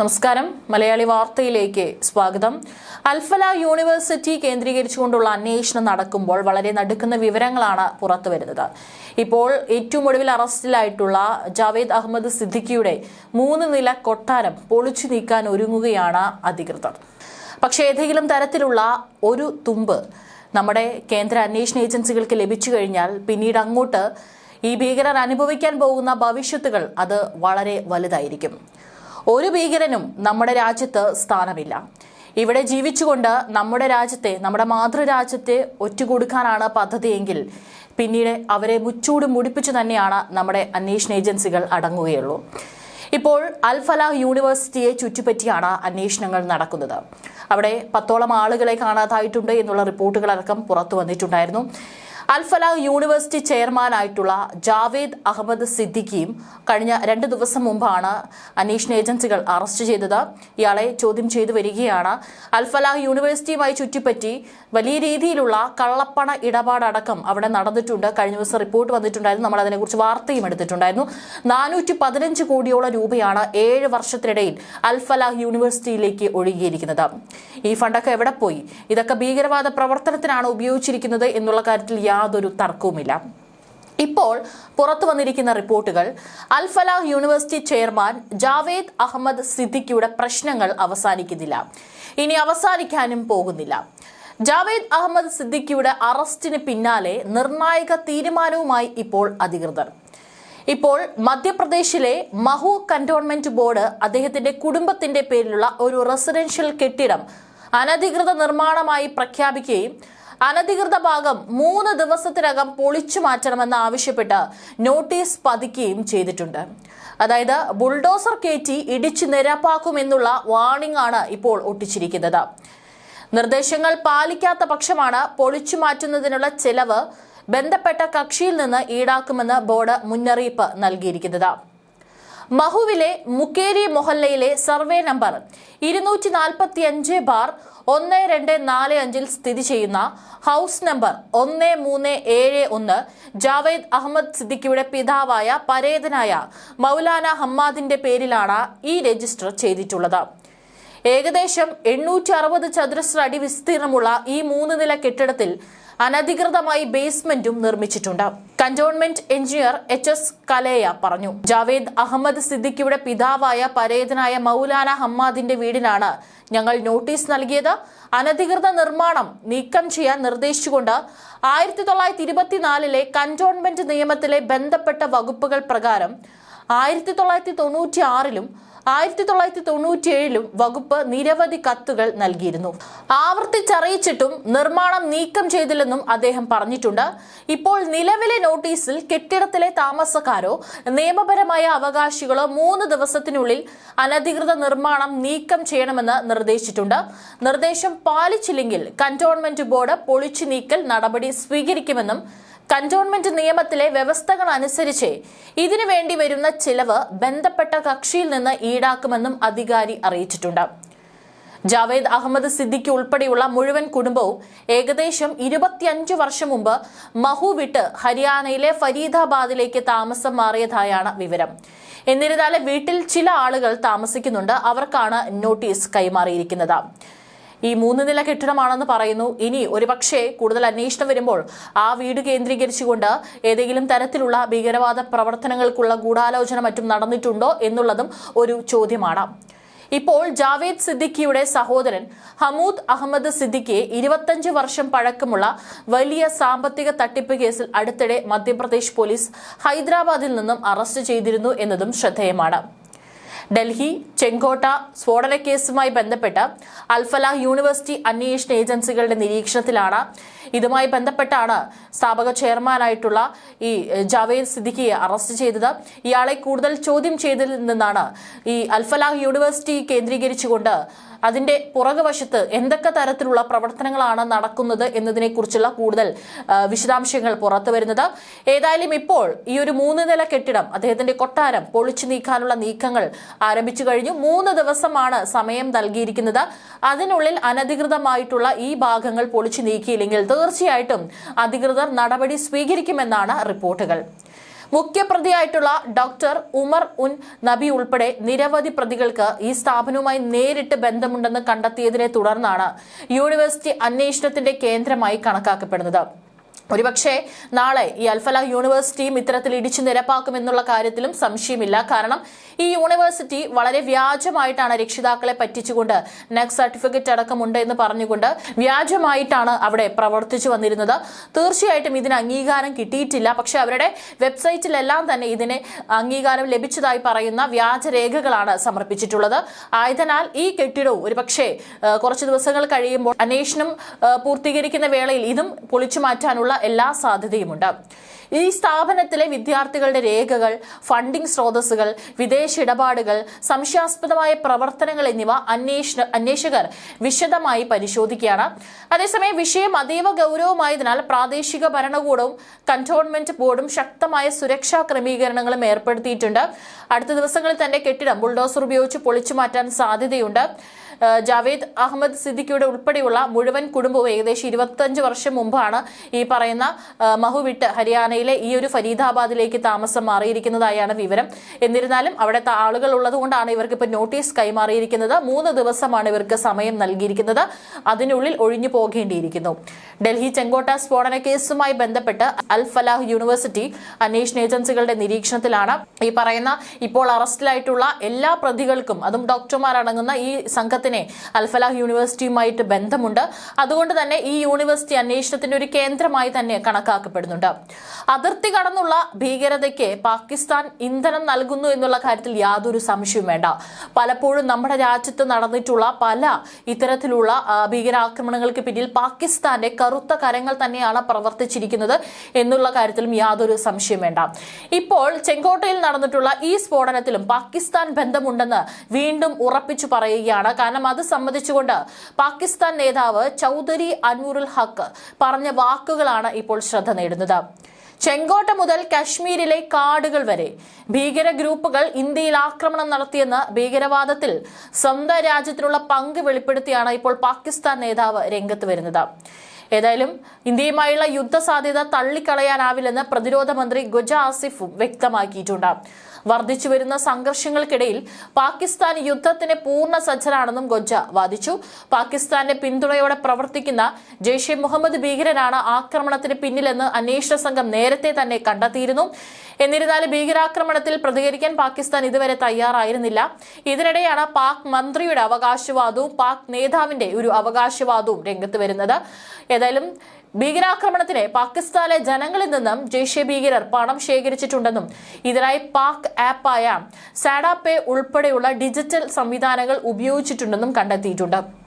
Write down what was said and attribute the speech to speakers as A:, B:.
A: നമസ്കാരം. മലയാളി വാർത്തയിലേക്ക് സ്വാഗതം. അൽഫല യൂണിവേഴ്സിറ്റി കേന്ദ്രീകരിച്ചുകൊണ്ടുള്ള അന്വേഷണം നടക്കുമ്പോൾ വളരെ നടുക്കുന്ന വിവരങ്ങളാണ് പുറത്തുവരുന്നത്. ഇപ്പോൾ ഏറ്റവും ഒടുവിൽ അറസ്റ്റിലായിട്ടുള്ള ജാവേദ് അഹമ്മദ് സിദ്ദിഖിയുടെ മൂന്ന് നില കൊട്ടാരം പൊളിച്ചു നീക്കാൻ ഒരുങ്ങുകയാണ് അധികൃതർ. പക്ഷേ ഏതെങ്കിലും തരത്തിലുള്ള ഒരു തുമ്പ് നമ്മുടെ കേന്ദ്ര അന്വേഷണ ഏജൻസികൾക്ക് ലഭിച്ചു കഴിഞ്ഞാൽ പിന്നീട് അങ്ങോട്ട് ഈ ഭീകരർ അനുഭവിക്കാൻ പോകുന്ന ഭവിഷ്യത്തുകൾ അത് വളരെ വലുതായിരിക്കും. ഒരു ഭീകരനും നമ്മുടെ രാജ്യത്ത് സ്ഥാനമില്ല. ഇവിടെ ജീവിച്ചുകൊണ്ട് നമ്മുടെ രാജ്യത്തെ നമ്മുടെ മാതൃരാജ്യത്തെ ഒറ്റുകൊടുക്കാനാണ് പദ്ധതിയെങ്കിൽ പിന്നീട് അവരെ മുച്ചൂട് മുടിപ്പിച്ചു തന്നെയാണ് നമ്മുടെ അന്വേഷണ ഏജൻസികൾ അടങ്ങുകയുള്ളൂ. ഇപ്പോൾ അൽഫലാഹ് യൂണിവേഴ്സിറ്റിയെ ചുറ്റിപ്പറ്റിയാണ് അന്വേഷണങ്ങൾ നടക്കുന്നത്. അവിടെ പത്തോളം ആളുകളെ കാണാതായിട്ടുണ്ട് എന്നുള്ള റിപ്പോർട്ടുകളടക്കം പുറത്തു വന്നിട്ടുണ്ടായിരുന്നു. അൽ ഫലാഹ് യൂണിവേഴ്സിറ്റി ചെയർമാനായിട്ടുള്ള ജാവേദ് അഹമ്മദ് സിദ്ദിഖിയും കഴിഞ്ഞ രണ്ട് ദിവസം മുമ്പാണ് അന്വേഷണ ഏജൻസികൾ അറസ്റ്റ് ചെയ്തത്. ഇയാളെ ചോദ്യം ചെയ്തു വരികയാണ്. അൽഫലാഹ് യൂണിവേഴ്സിറ്റിയുമായി ചുറ്റിപ്പറ്റി വലിയ രീതിയിലുള്ള കള്ളപ്പണ ഇടപാടടക്കം അവിടെ നടന്നിട്ടുണ്ട്. കഴിഞ്ഞ ദിവസം റിപ്പോർട്ട് വന്നിട്ടുണ്ടായിരുന്നു. നമ്മൾ അതിനെക്കുറിച്ച് വാർത്തയും എടുത്തിട്ടുണ്ടായിരുന്നു. നാനൂറ്റി പതിനഞ്ച് കോടിയോളം രൂപയാണ് ഏഴ് വർഷത്തിനിടയിൽ അൽഫലാഹ് യൂണിവേഴ്സിറ്റിയിലേക്ക് ഒഴുകിയിരിക്കുന്നത്. ഈ ഫണ്ടൊക്കെ എവിടെ പോയി? ഇതൊക്കെ ഭീകരവാദ പ്രവർത്തനത്തിനാണ് ഉപയോഗിച്ചിരിക്കുന്നത് എന്നുള്ള കാര്യത്തിൽ യാതൊരു തർക്കവുമില്ല. ഇപ്പോൾ പുറത്തു വന്നിരിക്കുന്ന റിപ്പോർട്ടുകൾ അൽഫലാഹ് യൂണിവേഴ്സിറ്റി ചെയർമാൻ ജാവേദ് അഹമ്മദ് സിദ്ദിഖിയുടെ പ്രശ്നങ്ങൾ അവസാനിക്കുന്നില്ല. ഇനി അവസാനിക്കാനും പോകുന്നില്ല. ജാവേദ് അഹമ്മദ് സിദ്ദിഖിയുടെ അറസ്റ്റിന് പിന്നാലെ നിർണായക തീരുമാനവുമായി ഇപ്പോൾ അധികൃതർ. ഇപ്പോൾ മധ്യപ്രദേശിലെ മഹു കന്റോൺമെന്റ് ബോർഡ് അദ്ദേഹത്തിന്റെ കുടുംബത്തിന്റെ പേരിലുള്ള ഒരു റെസിഡൻഷ്യൽ കെട്ടിടം അനധികൃത നിർമ്മാണമായി പ്രഖ്യാപിക്കുകയും അനധികൃത ഭാഗം മൂന്ന് ദിവസത്തിനകം പൊളിച്ചു മാറ്റണമെന്ന് ആവശ്യപ്പെട്ട് നോട്ടീസ് പതിക്കുകയും ചെയ്തിട്ടുണ്ട്. അതായത് ബുൾഡോസർ കയറ്റി ഇടിച്ചു നിരപ്പാക്കുമെന്നുള്ള വാണിംഗ് ആണ് ഇപ്പോൾ ഒട്ടിച്ചിരിക്കുന്നത്. നിർദ്ദേശങ്ങൾ പാലിക്കാത്ത പക്ഷമാണ് പൊളിച്ചു മാറ്റുന്നതിനുള്ള ചെലവ് ബന്ധപ്പെട്ട കക്ഷിയിൽ നിന്ന് ഈടാക്കുമെന്ന് ബോർഡ് മുന്നറിയിപ്പ് നൽകിയിരിക്കുന്നത്. മഹുവിലെ മുക്കേരി മൊഹല്ലയിലെ സർവേ നമ്പർ ഇരുന്നൂറ്റി നാൽപ്പത്തി അഞ്ച് ബാർ ഒന്ന് രണ്ട് നാല് അഞ്ചിൽ സ്ഥിതി ചെയ്യുന്ന ഹൗസ് നമ്പർ ഒന്ന് മൂന്ന് ഏഴ് ഒന്ന് ജാവേദ് അഹമ്മദ് സിദ്ദിഖിയുടെ പിതാവായ പരേതനായ മൗലാന ഹമ്മാദിന്റെ പേരിലാണ് ഈ രജിസ്റ്റർ ചെയ്തിട്ടുള്ളത്. ഏകദേശം എണ്ണൂറ്റി അറുപത് ചതുരശ്ര അടി വിസ്തീർണമുള്ള ഈ മൂന്ന് നില കെട്ടിടത്തിൽ അനധികൃതമായി ബേസ്മെന്റും നിർമ്മിച്ചിട്ടുണ്ട്. Cantonment engineer H S Kaleya പറഞ്ഞു. ജാവേദ് അഹമ്മദ് സിദ്ദിഖിയുടെ പിതാവായ പരേതനായ മൗലാന ഹമ്മാദിന്റെ വീടിനാണ് ഞങ്ങൾ നോട്ടീസ് നൽകിയത്. അനധികൃത നിർമ്മാണം നീക്കം ചെയ്യാൻ നിർദ്ദേശിച്ചുകൊണ്ട് ആയിരത്തി തൊള്ളായിരത്തി ഇരുപത്തിനാലിലെ കന്റോൺമെന്റ് നിയമത്തിലെ ബന്ധപ്പെട്ട വകുപ്പുകൾ പ്രകാരം ആയിരത്തി തൊള്ളായിരത്തി തൊണ്ണൂറ്റി ആറിലും ആയിരത്തി തൊള്ളായിരത്തി തൊണ്ണൂറ്റിയേഴിലും വകുപ്പ് നിരവധി കത്തുകൾ നൽകിയിരുന്നു. ആവർത്തിച്ചറിയിച്ചിട്ടും നിർമ്മാണം നീക്കം ചെയ്തില്ലെന്നും അദ്ദേഹം പറഞ്ഞിട്ടുണ്ട്. ഇപ്പോൾ നിലവിലെ നോട്ടീസിൽ കെട്ടിടത്തിലെ താമസക്കാരോ നിയമപരമായ അവകാശികളോ മൂന്ന് ദിവസത്തിനുള്ളിൽ അനധികൃത നിർമ്മാണം നീക്കം ചെയ്യണമെന്ന് നിർദ്ദേശിച്ചിട്ടുണ്ട്. നിർദ്ദേശം പാലിച്ചില്ലെങ്കിൽ കന്റോൺമെന്റ് ബോർഡ് പൊളിച്ചു നീക്കൽ നടപടി സ്വീകരിക്കുമെന്നും കന്റോൺമെന്റ് നിയമത്തിലെ വ്യവസ്ഥകൾ അനുസരിച്ച് ഇതിനു വേണ്ടി വരുന്ന ചിലവ് ബന്ധപ്പെട്ട കക്ഷിയിൽ നിന്ന് ഈടാക്കുമെന്നും അധികാരി അറിയിച്ചിട്ടുണ്ട്. ജാവേദ് അഹമ്മദ് സിദ്ദിഖ് ഉൾപ്പെടെയുള്ള മുഴുവൻ കുടുംബവും ഏകദേശം ഇരുപത്തിയഞ്ചു വർഷം മുമ്പ് മഹു വിട്ട് ഹരിയാനയിലെ ഫരീദാബാദിലേക്ക് താമസം മാറിയതായാണ് വിവരം. എന്നിരുന്നാലും വീട്ടിൽ ചില ആളുകൾ താമസിക്കുന്നുണ്ട്. അവർക്കാണ് നോട്ടീസ് കൈമാറിയിരിക്കുന്നത്. ഈ മൂന്ന് നില കെട്ടിടമാണെന്ന് പറയുന്നു. ഇനി ഒരുപക്ഷെ കൂടുതൽ അന്വേഷണം വരുമ്പോൾ ആ വീട് കേന്ദ്രീകരിച്ചുകൊണ്ട് ഏതെങ്കിലും തരത്തിലുള്ള ഭീകരവാദ പ്രവർത്തനങ്ങൾക്കുള്ള ഗൂഢാലോചന മറ്റും നടന്നിട്ടുണ്ടോ എന്നുള്ളതും ഒരു ചോദ്യമാണ്. ഇപ്പോൾ ജാവേദ് സിദ്ദിഖിയുടെ സഹോദരൻ ഹമൂദ് അഹമ്മദ് സിദ്ദിഖിയെ ഇരുപത്തഞ്ച് വർഷം പഴക്കമുള്ള വലിയ സാമ്പത്തിക തട്ടിപ്പ് കേസിൽ അടുത്തിടെ മധ്യപ്രദേശ് പോലീസ് ഹൈദരാബാദിൽ നിന്നും അറസ്റ്റ് ചെയ്തിരുന്നു എന്നതും ശ്രദ്ധേയമാണ്. ഡൽഹി ചെങ്കോട്ട സ്ഫോടന കേസുമായി ബന്ധപ്പെട്ട് അൽഫലാഹ് യൂണിവേഴ്സിറ്റി അന്വേഷണ ഏജൻസികളുടെ നിരീക്ഷണത്തിലാണ് ഇതുമായി ബന്ധപ്പെട്ടാണ് സ്ഥാപക ചെയർമാനായിട്ടുള്ള ഈ ജാവേദ് സിദ്ദിഖിയെ അറസ്റ്റ് ചെയ്തത്. ഇയാളെ കൂടുതൽ ചോദ്യം ചെയ്തതിൽ നിന്നാണ് ഈ അൽഫലാഹ് യൂണിവേഴ്സിറ്റി കേന്ദ്രീകരിച്ചുകൊണ്ട് അതിന്റെ പുറകുവശത്ത് എന്തൊക്കെ തരത്തിലുള്ള പ്രവർത്തനങ്ങളാണ് നടക്കുന്നത് എന്നതിനെക്കുറിച്ചുള്ള കൂടുതൽ വിശദാംശങ്ങൾ പുറത്തു വരുന്നത്. ഏതായാലും ഇപ്പോൾ ഈ ഒരു മൂന്ന് നില കെട്ടിടം അദ്ദേഹത്തിന്റെ കൊട്ടാരം പൊളിച്ചു നീക്കാനുള്ള നീക്കങ്ങൾ ആരംഭിച്ചു കഴിഞ്ഞു. മൂന്ന് ദിവസമാണ് സമയം നൽകിയിരിക്കുന്നത്. അതിനുള്ളിൽ അനധികൃതമായിട്ടുള്ള ഈ ഭാഗങ്ങൾ പൊളിച്ചു നീക്കിയില്ലെങ്കിൽ തീർച്ചയായിട്ടും അധികൃതർ നടപടി സ്വീകരിക്കുമെന്നാണ് റിപ്പോർട്ടുകൾ. മുഖ്യപ്രതിയായിട്ടുള്ള ഡോക്ടർ ഉമർ ഉൻ നബി ഉൾപ്പെടെ നിരവധി പ്രതികൾക്ക് ഈ സ്ഥാപനവുമായി നേരിട്ട് ബന്ധമുണ്ടെന്ന് കണ്ടെത്തിയതിനെ തുടർന്നാണ് യൂണിവേഴ്സിറ്റി അന്വേഷണത്തിന്റെ കേന്ദ്രമായി കണക്കാക്കപ്പെടുന്നത്. ഒരുപക്ഷെ നാളെ ഈ അൽഫല യൂണിവേഴ്സിറ്റിയും ഇത്തരത്തിൽ ഇടിച്ചു നിരപ്പാക്കുമെന്നുള്ള കാര്യത്തിലും സംശയമില്ല. കാരണം ഈ യൂണിവേഴ്സിറ്റി വളരെ വ്യാജമായിട്ടാണ് രക്ഷിതാക്കളെ പറ്റിച്ചുകൊണ്ട് നെക് സർട്ടിഫിക്കറ്റ് അടക്കമുണ്ട് എന്ന് പറഞ്ഞുകൊണ്ട് വ്യാജമായിട്ടാണ് അവിടെ പ്രവർത്തിച്ചു വന്നിരുന്നത്. തീർച്ചയായിട്ടും ഇതിന് അംഗീകാരം കിട്ടിയിട്ടില്ല. പക്ഷെ അവരുടെ വെബ്സൈറ്റിലെല്ലാം തന്നെ ഇതിന് അംഗീകാരം ലഭിച്ചതായി പറയുന്ന വ്യാജരേഖകളാണ് സമർപ്പിച്ചിട്ടുള്ളത്. ആയതിനാൽ ഈ കെട്ടിടവും ഒരുപക്ഷെ കുറച്ച് ദിവസങ്ങൾ കഴിയുമ്പോൾ അന്വേഷണം പൂർത്തീകരിക്കുന്ന വേളയിൽ ഇതും പൊളിച്ചു മാറ്റാനുള്ള എല്ലാ സാധ്യതയുമുണ്ട്. ഈ സ്ഥാപനത്തിലെ വിദ്യാർത്ഥികളുടെ രേഖകൾ ഫണ്ടിംഗ് സ്രോതസ്സുകൾ വിദേശ ഇടപാടുകൾ സംശയാസ്പദമായ പ്രവർത്തനങ്ങൾ എന്നിവ അന്വേഷണ അന്വേഷകർ വിശദമായി പരിശോധിക്കുകയാണ്. അതേസമയം വിഷയം അതീവ ഗൗരവമായതിനാൽ പ്രാദേശിക ഭരണകൂടവും കന്റോൺമെന്റ് ബോർഡും ശക്തമായ സുരക്ഷാ ക്രമീകരണങ്ങളും ഏർപ്പെടുത്തിയിട്ടുണ്ട്. അടുത്ത ദിവസങ്ങളിൽ തന്നെ കെട്ടിടം ബുൾഡോസർ ഉപയോഗിച്ച് പൊളിച്ചു മാറ്റാൻ സാധ്യതയുണ്ട്. ജാവേദ് അഹമ്മദ് സിദ്ദിഖിയുടെ ഉൾപ്പെടെയുള്ള മുഴുവൻ കുടുംബവും ഏകദേശം ഇരുപത്തഞ്ച് വർഷം മുമ്പാണ് ഈ പറയുന്ന മഹു വിട്ട് ഹരിയാനയിലെ ഈ ഒരു ഫരീദാബാദിലേക്ക് താമസം മാറിയിരിക്കുന്നതായാണ് വിവരം. എന്നിരുന്നാലും അവിടെ ആളുകൾ ഉള്ളതുകൊണ്ടാണ് ഇവർക്ക് ഇപ്പോൾ നോട്ടീസ് കൈമാറിയിരിക്കുന്നത്. മൂന്ന് ദിവസമാണ് ഇവർക്ക് സമയം നൽകിയിരിക്കുന്നത്. അതിനുള്ളിൽ ഒഴിഞ്ഞു പോകേണ്ടിയിരിക്കുന്നു. ഡൽഹി ചെങ്കോട്ട സ്ഫോടന കേസുമായി ബന്ധപ്പെട്ട് അൽ ഫലാഹ് യൂണിവേഴ്സിറ്റി അന്വേഷണ ഏജൻസികളുടെ നിരീക്ഷണത്തിലാണ് ഈ പറയുന്ന ഇപ്പോൾ അറസ്റ്റിലായിട്ടുള്ള എല്ലാ പ്രതികൾക്കും അതും ഡോക്ടർമാരടങ്ങുന്ന ഈ സംഘത്തിനെ അൽഫലാഹ് യൂണിവേഴ്സിറ്റിയുമായിട്ട് ബന്ധമുണ്ട്. അതുകൊണ്ട് തന്നെ ഈ യൂണിവേഴ്സിറ്റി അന്വേഷണത്തിന്റെ ഒരു കേന്ദ്രമായി തന്നെ കണക്കാക്കപ്പെടുന്നുണ്ട്. അതിർത്തി കടന്നുള്ള ഭീകരതയ്ക്ക് പാകിസ്ഥാൻ ഇന്ധനം നൽകുന്നു എന്നുള്ള കാര്യത്തിൽ യാതൊരു സംശയവും വേണ്ട. പലപ്പോഴും നമ്മുടെ രാജ്യത്ത് നടന്നിട്ടുള്ള പല ഇത്തരത്തിലുള്ള ഭീകരാക്രമണങ്ങൾക്ക് പിന്നിൽ പാകിസ്ഥാന്റെ കറുത്ത കരങ്ങൾ തന്നെയാണ് പ്രവർത്തിച്ചിരിക്കുന്നത് എന്നുള്ള കാര്യത്തിലും യാതൊരു സംശയം വേണ്ട. ഇപ്പോൾ ചെങ്കോട്ടയിൽ നടന്നിട്ടുള്ള ഈ സ്ഫോടനത്തിലും പാകിസ്ഥാൻ ബന്ധമുണ്ടെന്ന് വീണ്ടും ഉറപ്പിച്ചു പറയുകയാണ്. കാരണം അത് സംബന്ധിച്ചുകൊണ്ട് പാകിസ്ഥാൻ നേതാവ് ചൗധരി അൻവറുൽ ഹക്ക് പറഞ്ഞ വാക്കുകളാണ് ഇപ്പോൾ ശ്രദ്ധ നേടുന്നത്. ചെങ്കോട്ട മുതൽ കശ്മീരിലെ കാടുകൾ വരെ ഭീകര ഗ്രൂപ്പുകൾ ഇന്ത്യയിൽ ആക്രമണം നടത്തിയെന്ന് ഭീകരവാദത്തിൽ സ്വന്തം രാജ്യത്തിനുള്ള പങ്ക് വെളിപ്പെടുത്തിയാണ് ഇപ്പോൾ പാകിസ്ഥാൻ നേതാവ് രംഗത്ത് വരുന്നത്. ഏതായാലും ഇന്ത്യയുമായുള്ള യുദ്ധ സാധ്യത തള്ളിക്കളയാനാവില്ലെന്ന് പ്രതിരോധ മന്ത്രി ഗുജ ആസിഫും വ്യക്തമാക്കിയിട്ടുണ്ട്. വർദ്ധിച്ചു വരുന്ന സംഘർഷങ്ങൾക്കിടയിൽ പാകിസ്ഥാൻ യുദ്ധത്തിന് പൂർണ സജ്ജരാണെന്നും ഗൊജ്ജ വാദിച്ചു. പാകിസ്ഥാന്റെ പിന്തുണയോടെ പ്രവർത്തിക്കുന്ന ജെയ്ഷെ മുഹമ്മദ് ഭീകരനാണ് ആക്രമണത്തിന് പിന്നിലെന്ന് അന്വേഷണ സംഘം നേരത്തെ തന്നെ കണ്ടെത്തിയിരുന്നു. എന്നിരുന്നാലും ഭീകരാക്രമണത്തിൽ പ്രതികരിക്കാൻ പാകിസ്ഥാൻ ഇതുവരെ തയ്യാറായിരുന്നില്ല. ഇതിനിടെയാണ് പാക് മന്ത്രിയുടെ അവകാശവാദവും പാക് നേതാവിന്റെ ഒരു അവകാശവാദവും രംഗത്ത് വരുന്നത്. ഏതായാലും ഭീകരാക്രമണത്തിന് പാകിസ്ഥാനിലെ ജനങ്ങളിൽ നിന്നും ജെയ്ഷെ ഭീകരർ പണം ശേഖരിച്ചിട്ടുണ്ടെന്നും ഇതിനായി പാക് ആപ്പായ സാഡാപേ ഉൾപ്പെടെയുള്ള ഡിജിറ്റൽ സംവിധാനങ്ങൾ ഉപയോഗിച്ചിട്ടുണ്ടെന്നും കണ്ടെത്തിയിട്ടുണ്ട്.